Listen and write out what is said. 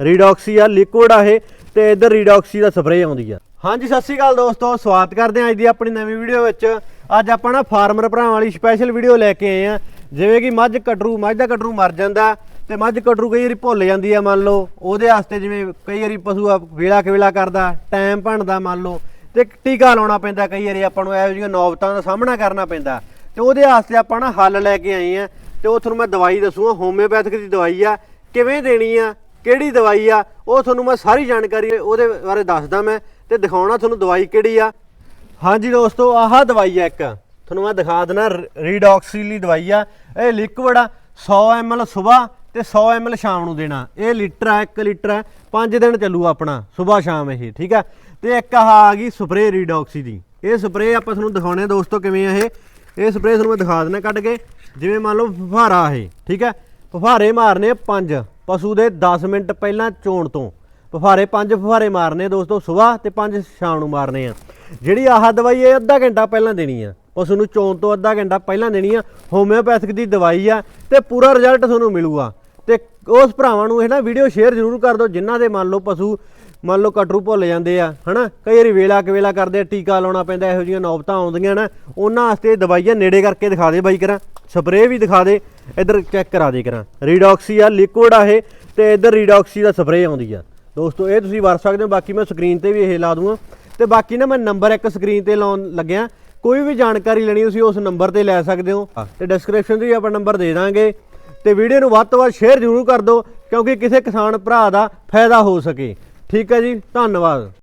ਰੀਡੌਕਸੀ ਆ ਲਿਕੁਇਡ ਆ ਇਹ, ਤੇ ਇੱਧਰ ਰੀਡੌਕਸੀ ਦਾ ਸਪਰੇਅ ਆਉਂਦੀ ਆ। ਹਾਂਜੀ, ਸਤਿ ਸ਼੍ਰੀ ਅਕਾਲ ਦੋਸਤੋ, ਸਵਾਗਤ ਕਰਦੇ ਹਾਂ ਅੱਜ ਦੀ ਆਪਣੀ ਨਵੀਂ ਵੀਡੀਓ ਵਿੱਚ। ਅੱਜ ਆਪਾਂ ਨਾ ਫਾਰਮਰ ਭਰਾਵਾਂ ਵਾਲੀ ਸਪੈਸ਼ਲ ਵੀਡੀਓ ਲੈ ਕੇ ਆਏ ਆ ਜਿਵੇਂ ਕਿ ਮੱਝ ਕਟਰੂ, ਮੱਝ ਦਾ ਕਟਰੂ ਮਰ ਜਾਂਦਾ, ਤੇ ਮੱਝ ਕਟਰੂ ਕਈ ਵਾਰੀ ਭੁੱਲ ਜਾਂਦੀ ਆ ਮੰਨ ਲਓ। ਉਹਦੇ ਵਾਸਤੇ ਜਿਵੇਂ ਕਈ ਵਾਰੀ ਪਸ਼ੂ ਆ ਵੇਲਾ ਕਵੇਲਾ ਕਰਦਾ ਟਾਈਮ ਭੰਨਦਾ ਮੰਨ ਲਓ। ਤੇ ਟੀਕਾ ਲਾਉਣਾ ਪੈਂਦਾ ਕਈ ਵਾਰੀ, ਆਪਾਂ ਨੂੰ ਇਹੋ ਜਿਹੀਆਂ ਨੌਬਤਾਂ ਦਾ ਸਾਹਮਣਾ ਕਰਨਾ ਪੈਂਦਾ। ਤੇ ਉਹਦੇ ਵਾਸਤੇ ਆਪਾਂ ਨਾ ਹੱਲ ਲੈ ਕੇ ਆਏ ਆ ਤੇ ਉਹ ਤੁਹਾਨੂੰ ਮੈਂ ਦਵਾਈ ਦੱਸੂਗਾ ਹੋਮਿਓਪੈਥਿਕ ਦੀ ਦਵਾਈ ਆ। ਕਿਵੇਂ ਦੇਣੀ ਆ? ਕਿਹੜੀ ਦਵਾਈ ਆ, ਉਹ ਤੁਹਾਨੂੰ ਮੈਂ ਸਾਰੀ ਜਾਣਕਾਰੀ ਉਹਦੇ ਬਾਰੇ ਦੱਸਦਾ ਮੈਂ ਤੇ ਦਿਖਾਉਣਾ ਤੁਹਾਨੂੰ ਦਵਾਈ ਕਿਹੜੀ ਆ। ਹਾਂਜੀ ਦੋਸਤੋ, ਆਹ ਦਵਾਈ ਆ ਇੱਕ। ਤੁਹਾਨੂੰ ਮੈਂ ਦਿਖਾ ਦੇਣਾ ਰੀਡੌਕਸੀਲੀ ਦਵਾਈ ਆ। ਇਹ ਲਿਕਵਿਡ ਆ 100 ml ਸਵੇਰ ਤੇ 100 ml ਸ਼ਾਮ ਨੂੰ ਦੇਣਾ। ਇਹ ਲੀਟਰ ਆ 1 ਲੀਟਰ ਆ। 5 ਦਿਨ ਚੱਲੂ ਆਪਣਾ, ਸਵੇਰ ਸ਼ਾਮ ਇਹ, ਠੀਕ ਆ? ਤੇ ਇੱਕ ਆਹ ਆ ਗਈ ਸਪਰੇ ਰੀਡੌਕਸੀ ਦੀ। ਇਹ ਸਪਰੇ ਆਪਾਂ ਤੁਹਾਨੂੰ ਦਿਖਾਉਣੇ ਆ ਦੋਸਤੋ ਕਿਵੇਂ ਆ ਇਹ। ਇਹ ਸਪਰੇ ਤੁਹਾਨੂੰ ਮੈਂ ਦਿਖਾ ਦਿੰਦਾ ਕੱਢ ਕੇ। ਜਿਵੇਂ ਮੰਨ ਲਓ ਫੁਹਾਰਾ ਇਹ, ਠੀਕ ਹੈ ਫੁਹਾਰੇ ਮਾਰਨੇ ਪੰਜ। ਪਸ਼ੂ ਦੇ 10 ਮਿੰਟ ਪਹਿਲਾਂ ਚੋਣ ਤੋਂ। ਫੁਹਾਰੇ ਪੰਜ ਫੁਹਾਰੇ ਮਾਰਨੇ ਦੋਸਤੋ, ਸਵੇਰ ਤੇ ਪੰਜ ਸ਼ਾਮ ਨੂੰ ਮਾਰਨੇ ਆ। ਜਿਹੜੀ ਆਹ ਦਵਾਈ ਇਹ ਅੱਧਾ ਘੰਟਾ ਪਹਿਲਾਂ ਦੇਣੀ ਆ। ਪਸ਼ੂ ਨੂੰ ਚੋਣ ਤੋਂ ਅੱਧਾ ਘੰਟਾ ਪਹਿਲਾਂ ਦੇਣੀ ਆ। ਹੋਮਿਓਪੈਥਿਕ ਦੀ ਦਵਾਈ ਆ ਤੇ ਪੂਰਾ ਰਿਜ਼ਲਟ ਤੁਹਾਨੂੰ ਮਿਲੂਗਾ। ਤੇ ਉਸ ਭਰਾਵਾਂ ਨੂੰ ਇਹ ਨਾ ਵੀਡੀਓ ਸ਼ੇਅਰ ਜ਼ਰੂਰ ਕਰ ਦਿਓ, ਜਿਨ੍ਹਾਂ ਦੇ ਮੰਨ ਲਓ ਪਸ਼ੂ ਮੰਨ ਲਓ ਕਟਰੂ ਭੁੱਲ ਜਾਂਦੇ ਆ, ਹਨਾ? ਕਈ ਵਾਰੀ ਵੇਲਾ ਕਵੇਲਾ ਕਰਦੇ ਆ, ਟੀਕਾ ਲਾਉਣਾ ਪੈਂਦਾ, ਇਹੋ ਜਿਹੀਆਂ ਨੌਬਤਾਂ ਆਉਂਦੀਆਂ ਨਾ, ਉਹਨਾਂ ਵਾਸਤੇ ਦਵਾਈਆਂ ਨੇੜੇ ਕਰਕੇ ਦਿਖਾ ਦੇ ਬਾਈ ਕਰਾਂ। ਸਪਰੇਅ ਵੀ ਦਿਖਾ ਦੇ ਇੱਧਰ ਚੈੱਕ ਕਰਾ ਦੇ ਕਰਾਂ ਰੀਡੌਕਸੀ ਆ ਲਿਕੁਇਡ ਆ ਇਹ ਤੇ ਇੱਧਰ ਰੀਡੌਕਸੀ ਦਾ ਸਪਰੇਅ ਆਉਂਦੀ ਆ। ਦੋਸਤੋ ਇਹ ਤੁਸੀਂ ਵਰਤ ਸਕਦੇ ਹੋ ਬਾਕੀ ਮੈਂ ਸਕਰੀਨ ਤੇ ਵੀ ਇਹ ਲਾ ਦੂੰਗਾ। ਤੇ ਬਾਕੀ ਨਾ ਮੈਂ ਨੰਬਰ ਇੱਕ ਸਕਰੀਨ ਤੇ ਲਾਉਣ ਲੱਗਿਆ। ਕੋਈ ਵੀ ਜਾਣਕਾਰੀ ਲੈਣੀ ਤੁਸੀਂ ਉਸ ਨੰਬਰ ਤੇ ਲੈ ਸਕਦੇ ਹੋ। ਤੇ ਡਿਸਕ੍ਰਿਪਸ਼ਨ 'ਚ ਵੀ ਆਪਾਂ ਨੰਬਰ ਦੇ ਦਾਂਗੇ। ਤੇ ਵੀਡੀਓ ਨੂੰ ਵੱਧ ਤੋਂ ਵੱਧ ਸ਼ੇਅਰ ਜ਼ਰੂਰ ਕਰ ਦਿਓ ਕਿਉਂਕਿ ਕਿਸੇ ਕਿਸਾਨ ਭਰਾ ਦਾ ਫਾਇਦਾ ਹੋ ਸਕੇ। ਠੀਕ ਹੈ ਜੀ ਧੰਨਵਾਦ।